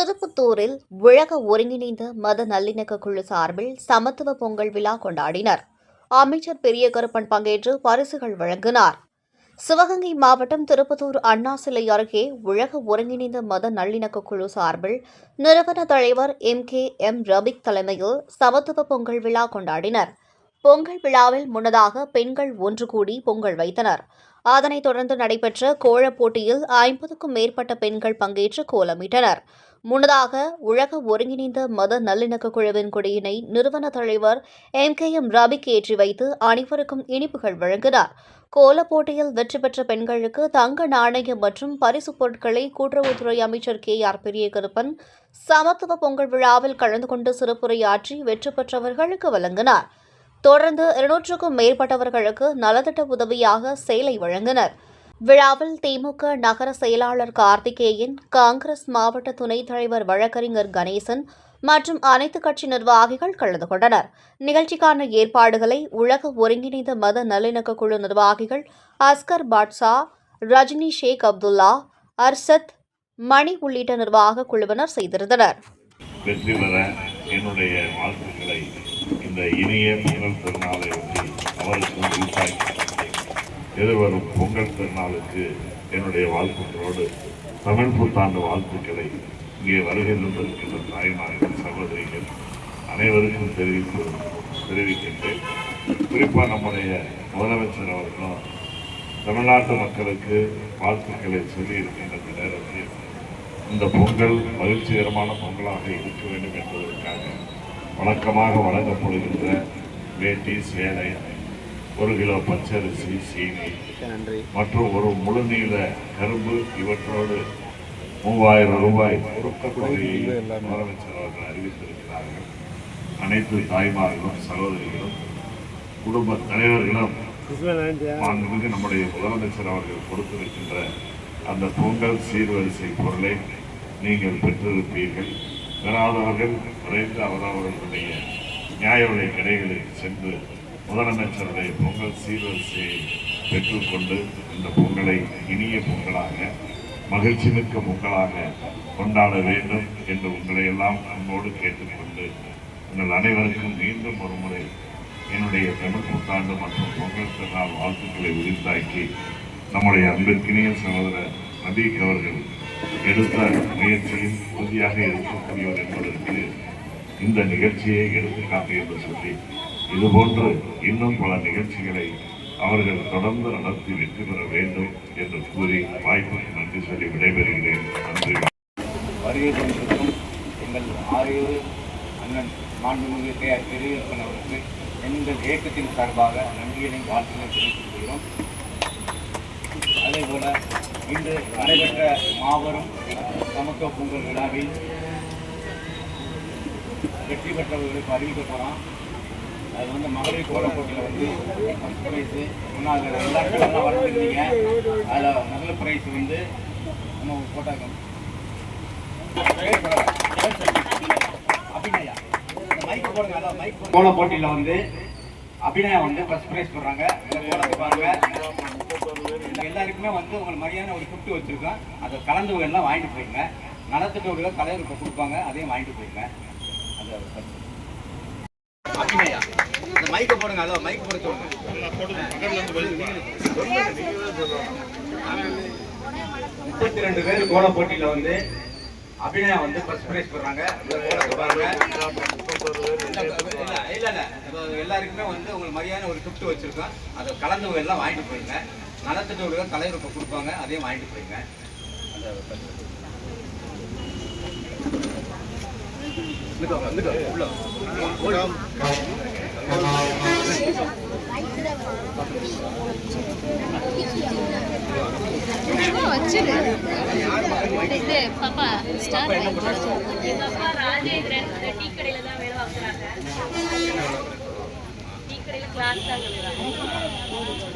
திருப்பத்தூரில் உலக ஒருங்கிணைந்த மத நல்லிணக்க குழு சார்பில் சமத்துவ பொங்கல் விழா கொண்டாடினர். அமைச்சர் பெரிய கருப்பன் பங்கேற்று பரிசுகள் வழங்கினார். சிவகங்கை மாவட்டம் திருப்பத்தூர் அண்ணா சிலை அருகே உலக ஒருங்கிணைந்த மத நல்லிணக்க குழு சார்பில் நிறுவன தலைவர் எம் கே எம் ரபிக் தலைமையில் சமத்துவ பொங்கல் விழா கொண்டாடினர். பொங்கல் விழாவில் முன்னதாக பெண்கள் ஒன்று கூடி பொங்கல் வைத்தனர். அதனைத் தொடர்ந்து நடைபெற்ற கோலப் போட்டியில் ஐம்பதுக்கும் மேற்பட்ட பெண்கள் பங்கேற்று கோலமிட்டனர். முன்னதாக உலக ஒருங்கிணைந்த மத நல்லிணக்க குழுவின் கொடியினை நிறுவன தலைவர் எம் கே எம் ரபிக் ஏற்றி வைத்து அனைவருக்கும் இனிப்புகள் வழங்கினார். கோலப் போட்டியில் வெற்றி பெற்ற பெண்களுக்கு தங்க நாணயம் மற்றும் பரிசுப் பொருட்களை கூட்டுறவுத்துறை அமைச்சர் கே ஆர் பெரியகருப்பன் சமத்துவ பொங்கல் விழாவில் கலந்து கொண்டு சிறப்புரையாற்றி வெற்றி பெற்றவர்களுக்கு வழங்கினார். தொடர்ந்து இருநூற்றுக்கும் மேற்பட்டவர்களுக்கு நலத்திட்ட உதவியாக சேலை வழங்கினர். விழாவில் திமுக நகர செயலாளர் கார்த்திகேயன் காங்கிரஸ் மாவட்ட துணைத் தலைவர் வழக்கறிஞர் கணேசன் மற்றும் அனைத்து கட்சி நிர்வாகிகள் கலந்து கொண்டனர். நிகழ்ச்சிக்கான ஏற்பாடுகளை உலக ஒருங்கிணைந்த மத நல்லிணக்க குழு நிர்வாகிகள் அஸ்கர் பாட்ஷா ரஜினி ஷேக் அப்துல்லா அர்சத் மணி உள்ளிட்ட நிர்வாக குழுவினர் செய்திருந்தனர். வெற்றி பெற என்னுடைய வாழ்த்துக்களை இந்த இனிய திருநாளை ஒட்டி அவருக்கும் எதிர்வரும் பொங்கல் திருநாளுக்கு என்னுடைய வாழ்த்துக்களோடு தமிழ் புத்தாண்டு வாழ்த்துக்களை இங்கே வருகை தந்திருக்கின்ற தாய்மார்கள் சகோதரிகள் அனைவருக்கும் தெரிவித்து தெரிவிக்கின்றேன். குறிப்பாக நம்முடைய முதலமைச்சர் அவர்களும் தமிழ்நாட்டு மக்களுக்கு வாழ்த்துக்களை சொல்லியிருக்கின்ற இந்த நேரத்தில் இந்த பொங்கல் மகிழ்ச்சிகரமான பொங்கலாக இருக்க வேண்டும் என்பதற்காக வழக்கமாக வழங்கப்படுகின்ற வேட்டி சேலை ஒரு கிலோ பச்சரிசி சீனி மற்றும் ஒரு முழுநீள கரும்பு. இவற்றோடு மூவாயிரம் ரூபாய் கொடுக்கக்கூடிய முதலமைச்சர் அவர்கள் அறிவித்திருக்கிறார்கள். அனைத்து தாய்மார்களும் சகோதரிகளும் குடும்ப தலைவர்களும் மாண்புமிகு நம்முடைய முதலமைச்சர் அவர்கள் கொடுத்திருக்கின்ற அந்த பொங்கல் சீர்வரிசை பொருளை நீங்கள் பெற்றிருப்பீர்கள். பெறாதவர்கள் விரைந்து அவரவர்களுடைய நியாய விலை கடைகளுக்கு சென்று முதலமைச்சருடைய பொங்கல் சீர்வரிசையை பெற்றுக்கொண்டு இந்த பொங்கலை இனிய பொங்கலாக மகிழ்ச்சி மிக்க பொங்கலாக கொண்டாட வேண்டும் என்று உங்களை எல்லாம் அன்போடு கேட்டுக்கொண்டு உங்கள் அனைவருக்கும் மீண்டும் ஒருமுறை என்னுடைய தமிழ் புத்தாண்டு மற்றும் பொங்கல் திருநாள் வாழ்த்துக்களை உரித்தாக்கி நம்முடைய அன்பிற்கினிய சகோதரர் நபீக் அவர்கள் எடுத்த முயற்சியில் உறுதியாக இருக்கக்கூடியவர் என்பதற்கு இந்த நிகழ்ச்சியை எடுத்துக்காட்டு என்று சொல்லி இதுபோன்று இன்னும் பல நிகழ்ச்சிகளை அவர்கள் தொடர்ந்து நடத்தி வெற்றி பெற வேண்டும் என்று கூறி வாய்ப்புக்கு நன்றி சொல்லி விடைபெறுகிறேன். நன்றி. எங்கள் ஆரியூர் அண்ணன் மாண்புமிகு கே ஆர் பெரியப்பன் அவருக்கு எங்கள் இயக்கத்தின் சார்பாக நன்றியினை வாழ்த்துக்களை தெரிவித்துக் கொள்கிறோம் அதேபோல இன்று நடைபெற்ற மாபெரும் சமத்துவ பொங்கல் விழாவில் வெற்றி பெற்றவர்களுக்கு அறிவிக்க போகிறோம் அது வந்து மகளிர் கோலப்போட்டியில் வந்து ஃபஸ்ட் ப்ரைஸு ஒன்றாவது எல்லாருக்கும் நல்லா வளர்ந்துருந்தீங்க அதில் நல்ல ப்ரைஸ் வந்து நம்ம போட்டாங்க. அபிநயா. மைக் போடுங்க அதான் மைக் கோல போட்டியில் வந்து அபிநயா வந்து ஃபஸ்ட் ப்ரைஸ் போடுறாங்க. கோலத்தை எல்லாருக்குமே வந்து உங்களுக்கு மரியாதை ஒரு கிஃப்ட் வச்சுருக்கோம். அதை கலந்து எல்லாம் வாங்கிட்டு போயிருங்க நலத்திட்டோட தலைவருக்கு கொடுப்பாங்க அதையும் வாங்கிட்டு போயிருங்க அது மைக்கை போடுங்க அதான் மைக் போட முப்பத்தி ரெண்டு பேர் கோல போட்டியில வந்து அபிநயா வந்து ஃபர்ஸ்ட் பிரைஸ் போடுறாங்க இல்ல, இல்ல எல்லாருக்குமே வந்து உங்களுக்கு மரியாதை ஒரு gift வச்சிருக்கோம். அதை கலந்தவங்க எல்லாம் வாங்கிட்டு போயிருங்க. நலத்திட்ட தலைவர் இப்போ கொடுப்பாங்க. அதையும் வாங்கிட்டு போயிருங்க. அந்த வந்துக்கோ, உள்ள. வச்சிரு. இது பாப்பா ஸ்டார் எங்க அப்பா ராஜேந்திரன் அந்த டீ கடையில தான் வேலை பார்க்குறாங்க. டீ கடையில கிளாஸ் தான் கழுவுறாங்க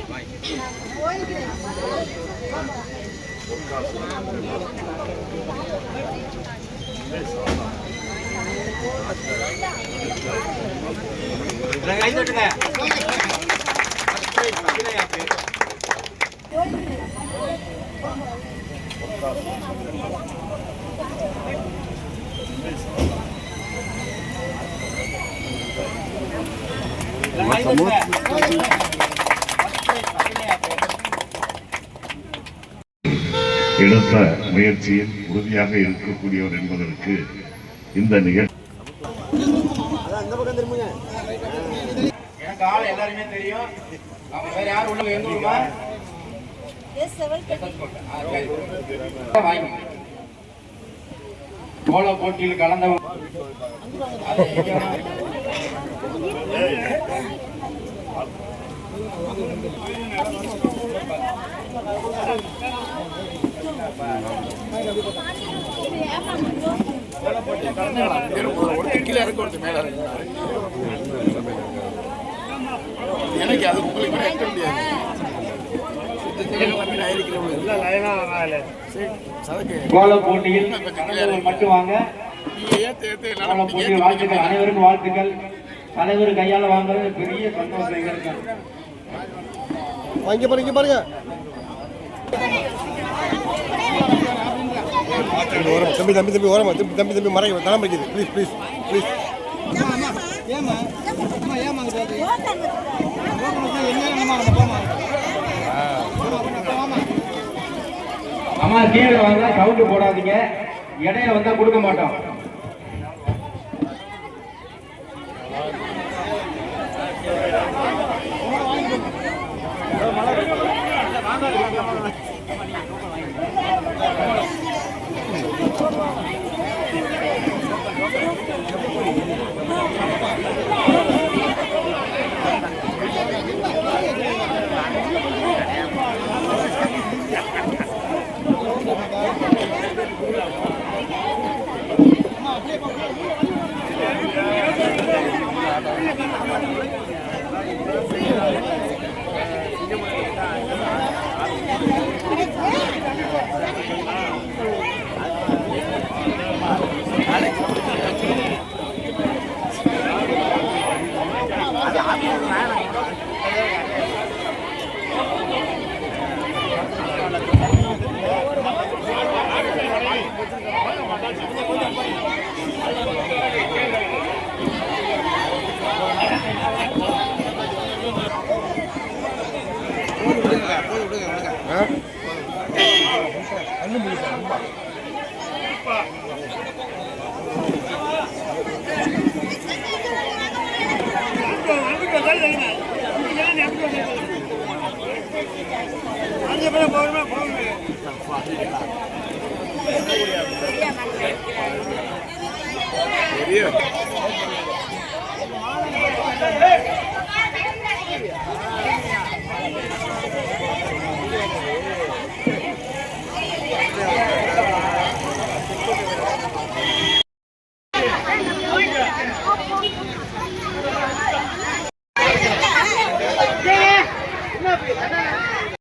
எடுத்த முயற்சியில் உறுதியாக இருக்கக்கூடியவர் என்பதற்கு இந்த நிகழ்ச்சி எனக்கு ஆள் எல்லாருமே தெரியும். அவங்க வேற யாரும் உள்ள எங்க ஊருமா கோல போட்டியில் கலந்தவங்க. எனக்கு அது உங்களுக்கு கூட எட்ட முடியாது. போட்டியில் மட்டும் வாங்க. நீங்க ஏத்து ஏத்து கோல என்னால போட்டி வாழ்த்துக்கள் அனைவருக்கும் வாழ்த்துக்கள். தலைவர் கையால வாங்குறது பெரிய சந்தோஷம் எங்களுக்கு இங்க பாருங்க பாருங்க. ஓரம் தம்பி தம்பி தம்பி ஓரமா தம்பி தம்பி தம்பி மறைக்க தலை மறைக்குது. ப்ளீஸ் ப்ளீஸ் ப்ளீஸ் அம்மா கீழே வாங்க சவுண்டு போடாதீங்க. இடையில வந்தா கொடுக்க மாட்டோம். பெரிய